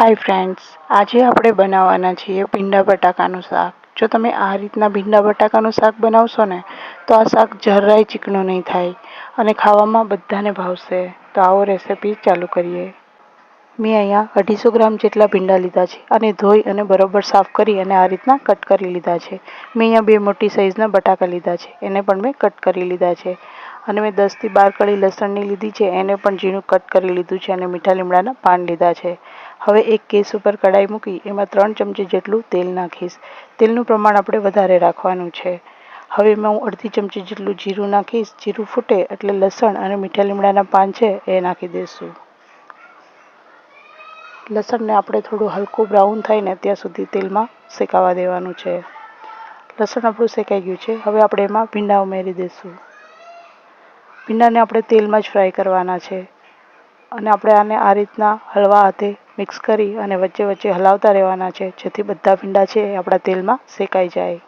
Hi friends આજે આપણે બનાવવાના છીએ ભીંડા બટાકાનું શાક. જો તમે આ રીતના ભીંડા બટાકાનું શાક બનાવશો ને, તો આ શાક જરાય ચીકણું નહીં થાય અને ખાવામાં બધાને ભાવશે. તો આવો રેસીપી ચાલુ કરીએ. મેં અહીંયા અઢીસો ગ્રામ જેટલા ભીંડા લીધા છે અને ધોઈ અને બરોબર સાફ કરી અને આ રીતના કટ કરી લીધા છે. મેં અહીંયા બે મોટી સાઇઝના બટાકા લીધા છે, એને પણ મેં કટ કરી લીધા છે. અને મેં દસથી બાર કળી લસણની લીધી છે, એને પણ ઝીણું કટ કરી લીધું છે અને મીઠા લીમડાના પાન લીધા છે. હવે એક ગેસ ઉપર કડાઈ મૂકી, એમાં ત્રણ ચમચી જેટલું તેલ નાખીશ. તેલનું પ્રમાણ આપણે વધારે રાખવાનું છે. હવે એમાં હું અડધી ચમચી જેટલું જીરું નાખીશ. જીરું ફૂટે એટલે લસણ અને મીઠા લીમડાના પાન છે એ નાખી દઈશું. લસણને આપણે થોડું હલકું બ્રાઉન થાય ને ત્યાં સુધી તેલમાં શેકાવા દેવાનું છે. લસણ આપણું શેકાઈ ગયું છે. હવે આપણે એમાં ભીંડા ઉમેરી દઈશું. ભીંડાને આપણે તેલમાં જ ફ્રાય કરવાના છે. અને આપણે આને આ રીતના હળવા હાથે મિક્સ કરી અને વચ્ચે વચ્ચે હલાવતા રહેવાના છે, જેથી બધા ભીંડા છે આપણા તેલમાં શેકાઈ જાય.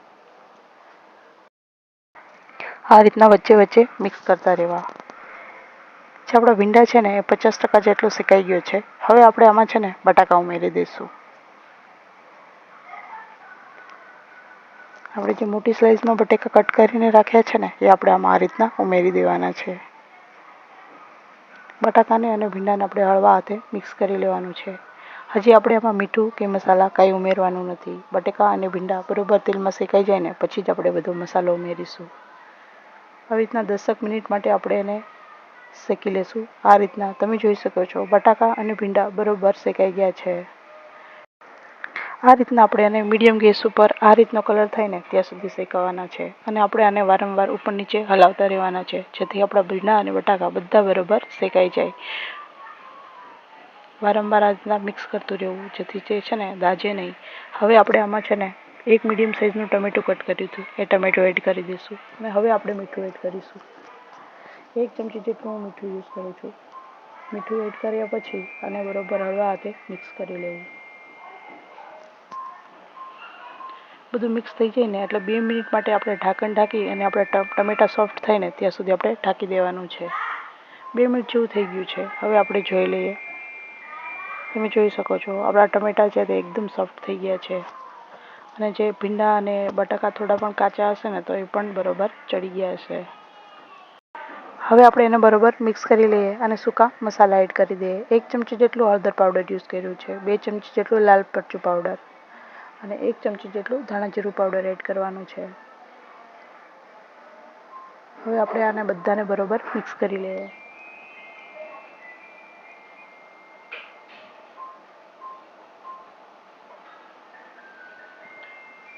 આ રીતના વચ્ચે વચ્ચે મિક્સ કરતા રહેવા. જે આપણા ભીંડા છે ને એ પચાસ ટકા જેટલું શેકાઈ ગયું છે. હવે આપણે આમાં છે ને બટાકા ઉમેરી દઈશું. આપણે જે મોટી સ્લાઇસમાં બટેકા કટ કરીને રાખ્યા છે ને, એ આપણે આમાં આ રીતના ઉમેરી દેવાના છે. બટાકાને અને ભીંડાને આપણે હળવા હાથે મિક્સ કરી લેવાનું છે. હજી આપણે એમાં મીઠું કે મસાલા કાંઈ ઉમેરવાનું નથી. બટેકા અને ભીંડા બરોબર તેલમાં શેકાઈ જાય ને પછી જ આપણે બધો મસાલો ઉમેરીશું. આવી રીતના દસેક મિનિટ માટે આપણે એને શેકી લેશું. આ રીતના તમે જોઈ શકો છો. બટાકા અને ભીંડા બરોબર શેકાઈ ગયા છે. આ રીતના આપણે આને મીડિયમ ગેસ ઉપર આ રીતનો કલર થાય ને ત્યાં સુધી શેકાવાના છે. અને આપણે આને વારંવાર ઉપર નીચે હલાવતા રહેવાના છે, જેથી આપણા ભીંડા અને બટાકા બધા બરોબર શેકાઈ જાય. વારંવાર આ રીતના મિક્સ કરતું રહેવું, જેથી જે છે ને દાજે નહીં. હવે આપણે આમાં છે ને એક મીડિયમ સાઇઝનું ટમેટું કટ કર્યું હતું. એ ટમેટું એડ કરી દઈશું. અને હવે આપણે મીઠું એડ કરીશું. એક ચમચી જેટલું હું મીઠું યુઝ કરું છું. મીઠું એડ કર્યા પછી અને બરોબર હળવા હાથે મિક્સ કરી લેવું. બધું મિક્સ થઈ જાય ને એટલે બે મિનિટ માટે આપણે ઢાંકણ ઢાંકી અને આપણે ટમેટા સોફ્ટ થાય ને ત્યાં સુધી આપણે ઢાંકી દેવાનું છે. બે મિનિટ જેવું થઈ ગયું છે. હવે આપણે જોઈ લઈએ. તમે જોઈ શકો છો, આપણા ટમેટા છે તે એકદમ સોફ્ટ થઈ ગયા છે. અને જે ભીંડા અને બટાકા થોડા પણ કાચા હશે ને તો એ પણ બરોબર ચડી ગયા હશે. હવે આપણે એને બરોબર મિક્સ કરી લઈએ અને સૂકા મસાલા એડ કરી દઈએ. એક ચમચી જેટલું હળદર પાવડર યુઝ કર્યું છે. બે ચમચી જેટલું લાલ મરચું પાવડર અને એક ચમચી જેટલું ધાણા જીરું પાવડર એડ કરવાનું છે. હવે આપણે આને બધાને બરોબર મિક્સ કરી લઈએ.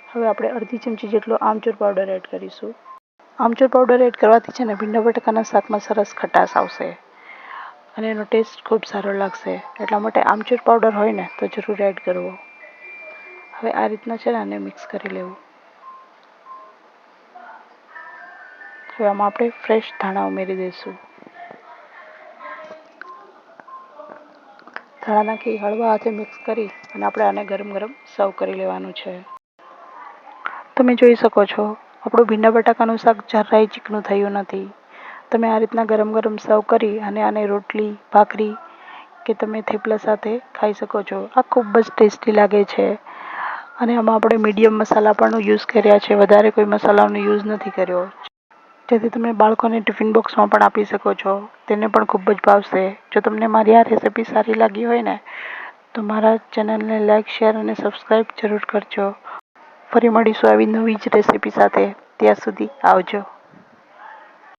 હવે આપણે અડધી ચમચી જેટલો આમચૂર પાવડર એડ કરીશું. આમચૂર પાવડર એડ કરવાથી છે ને ભીંડા બટાકાના શાકમાં સરસ ખટાશ આવશે અને એનો ટેસ્ટ ખૂબ સારો લાગશે. એટલા માટે આમચૂર પાવડર હોય ને તો જરૂર એડ કરવો. હવે આ રીતના છે ને આને મિક્સ કરી લેવું. હવે આમાં આપણે ફ્રેશ ધાણા ઉમેરી દઈશું. ધાણા નાખી હળવા હાથે મિક્સ કરી અને આપણે આને ગરમ ગરમ સર્વ કરી લેવાનું છે. તમે જોઈ શકો છો, આપણું ભીંડા બટાકાનું શાક જરાય ચીકણું થયું નથી. તમે આ રીતના ગરમ ગરમ સર્વ કરી અને આને રોટલી, ભાખરી કે તમે થેપલા સાથે ખાઈ શકો છો. આ ખૂબ જ ટેસ્ટી લાગે છે. અને આમાં આપણે મીડિયમ મસાલા પણ યુઝ કર્યા છે. વધારે કોઈ મસાલાનો યુઝ નથી કર્યો. જેથી તમે બાળકોને ટિફિન બોક્સમાં પણ આપી શકો છો. તેને પણ ખૂબ જ ભાવશે. જો તમને મારી આ રેસીપી સારી લાગી હોય ને, તો મારા ચેનલને લાઇક શેર અને સબસ્ક્રાઈબ જરૂર કરજો. ફરી મળીશું આવી નવી જ રેસીપી સાથે. ત્યાં સુધી આવજો.